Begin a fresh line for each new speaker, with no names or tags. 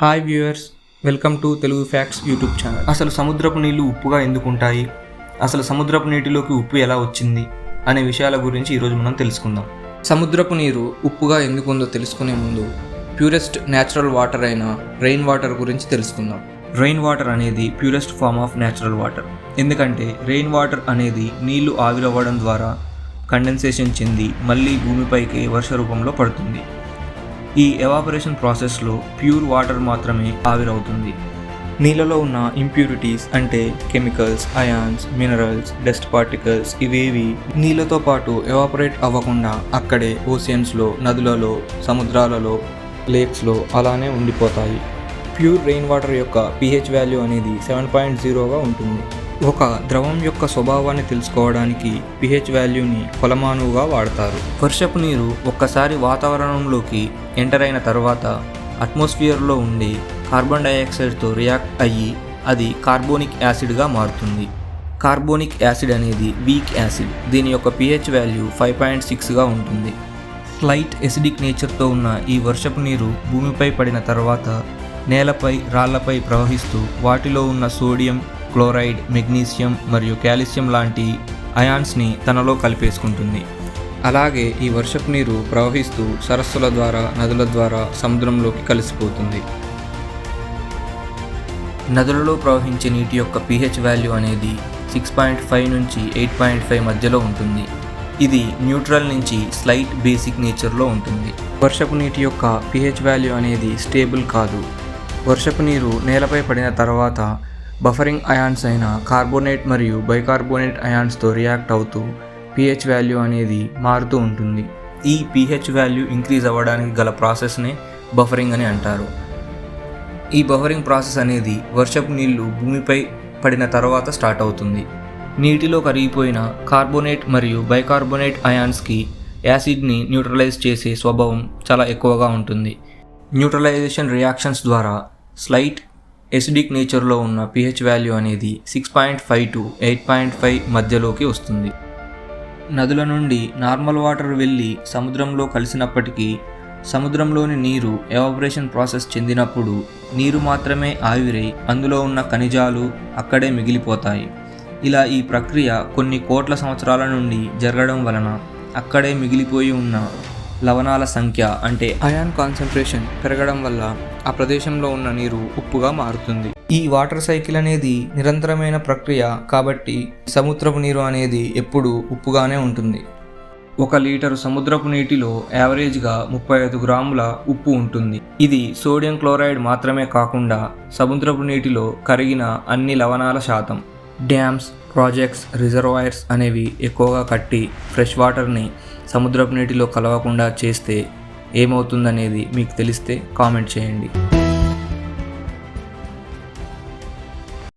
Hi viewers welcome to Telugu facts YouTube channel.
అసలు సముద్రపు నీళ్ళు ఉప్పుగా ఎందుకు ఉంటాయి అసలు సముద్రపు నీటిలోకి ఉప్పు ఎలా వచ్చింది? అనే విషయాల గురించి ఈరోజు మనం తెలుసుకుందాం.
సముద్రపు నీరు ఉప్పుగా ఎందుకు ఉందో తెలుసుకునే ముందు ప్యూరెస్ట్ న్యాచురల్ వాటర్ అయిన రెయిన్ వాటర్ గురించి తెలుసుకుందాం.
రెయిన్ వాటర్ అనేది purest form of natural water. ఎందుకంటే రెయిన్ వాటర్ అనేది నీళ్ళు ఆవిరవ్వడం ద్వారా కండెన్సేషన్ చెంది మళ్ళీ భూమిపైకి వర్ష రూపంలో పడుతుంది. ఈ ఎవాపరేషన్ ప్రాసెస్లో ప్యూర్ వాటర్ మాత్రమే ఆవిరవుతుంది. నీళ్ళలో ఉన్న ఇంప్యూరిటీస్ అంటే chemicals ions minerals dust particles ఇవేవి నీళ్ళతో పాటు ఎవాపరేట్ అవ్వకుండా అక్కడే ఓషియన్స్లో నదులలో సముద్రాలలో లేక్స్లో అలానే ఉండిపోతాయి. ప్యూర్ రెయిన్ వాటర్ యొక్క పిహెచ్ వాల్యూ అనేది సెవెన్ పాయింట్ జీరోగా ఉంటుంది. ఒక ద్రవం యొక్క స్వభావాన్ని తెలుసుకోవడానికి పిహెచ్ వాల్యూని కొలమానువుగా వాడతారు. వర్షపు నీరు ఒక్కసారి వాతావరణంలోకి ఎంటర్ అయిన తర్వాత అట్మాస్ఫియర్లో ఉండి కార్బన్ డైఆక్సైడ్తో రియాక్ట్ అయ్యి అది కార్బోనిక్ యాసిడ్గా మారుతుంది. కార్బోనిక్ యాసిడ్ అనేది వీక్ యాసిడ్. దీని యొక్క పిహెచ్ వాల్యూ ఫైవ్ పాయింట్ సిక్స్గా ఉంటుంది. స్లైట్ ఎసిడిక్ నేచర్తో ఉన్న ఈ వర్షపు నీరు భూమిపై పడిన తర్వాత నేలపై రాళ్ళపై ప్రవహిస్తూ వాటిలో ఉన్న సోడియం క్లోరైడ్ మెగ్నీషియం మరియు కాల్షియం లాంటి అయాన్స్ని తనలో కలిపేసుకుంటుంది. అలాగే ఈ వర్షపు నీరు ప్రవహిస్తూ సరస్సుల ద్వారా నదుల ద్వారా సముద్రంలోకి కలిసిపోతుంది. నదులలో ప్రవహించే నీటి యొక్క పిహెచ్ వాల్యూ అనేది సిక్స్ పాయింట్ ఫైవ్ నుంచి ఎయిట్ పాయింట్ ఫైవ్ మధ్యలో ఉంటుంది. ఇది న్యూట్రల్ నుంచి స్లైట్ బేసిక్ నేచర్లో ఉంటుంది. వర్షపు నీటి యొక్క పీహెచ్ వాల్యూ అనేది స్టేబుల్ కాదు. వర్షపు నీరు నేలపై పడిన తర్వాత బఫరింగ్ అయాన్స్ అయిన కార్బోనేట్ మరియు బైకార్బోనేట్ అయాన్స్తో రియాక్ట్ అవుతూ పిహెచ్ వాల్యూ అనేది మారుతూ ఉంటుంది. ఈ పిహెచ్ వాల్యూ ఇంక్రీజ్ అవ్వడానికి గల ప్రాసెస్నే బఫరింగ్ అని అంటారు. ఈ బఫరింగ్ ప్రాసెస్ అనేది వర్షపు నీళ్ళు భూమిపై పడిన తర్వాత స్టార్ట్ అవుతుంది. నీటిలో కరిగిపోయిన కార్బోనేట్ మరియు బైకార్బోనేట్ అయాన్స్కి యాసిడ్ని న్యూట్రలైజ్ చేసే స్వభావం చాలా ఎక్కువగా ఉంటుంది. న్యూట్రలైజేషన్ రియాక్షన్స్ ద్వారా స్లైట్ ఎసిడిక్ నేచర్లో ఉన్న పిహెచ్ వాల్యూ అనేది six point five to eight point five మధ్యలోకి వస్తుంది. నదుల నుండి నార్మల్ వాటర్ వెళ్ళి సముద్రంలో కలిసినప్పటికీ సముద్రంలోని నీరు ఎవాపరేషన్ ప్రాసెస్ చెందినప్పుడు నీరు మాత్రమే ఆవిరై అందులో ఉన్న ఖనిజాలు అక్కడే మిగిలిపోతాయి. ఇలా ఈ ప్రక్రియ కొన్ని కోట్ల సంవత్సరాల నుండి జరగడం వలన అక్కడే మిగిలిపోయి ఉన్న లవణాల సంఖ్య అంటే అయాన్ కాన్సన్ట్రేషన్ పెరగడం వల్ల ఆ ప్రదేశంలో ఉన్న నీరు ఉప్పుగా మారుతుంది. ఈ వాటర్ సైకిల్ అనేది నిరంతరమైన ప్రక్రియ కాబట్టి సముద్రపు నీరు అనేది ఎప్పుడూ ఉప్పుగానే ఉంటుంది. ఒక లీటరు సముద్రపు నీటిలో యావరేజ్గా ముప్పై ఐదు గ్రాముల ఉప్పు ఉంటుంది. ఇది సోడియం క్లోరైడ్ మాత్రమే కాకుండా సముద్రపు నీటిలో కరిగిన అన్ని లవణాల శాతం. డ్యామ్స్ ప్రాజెక్ట్స్ రిజర్వాయర్స్ అనేవి ఎక్కువగా కట్టి ఫ్రెష్ వాటర్ని సముద్రపు నీటిలో కలవకుండా చేస్తే ఏమవుతుందనేది మీకు తెలిస్తే కామెంట్ చేయండి.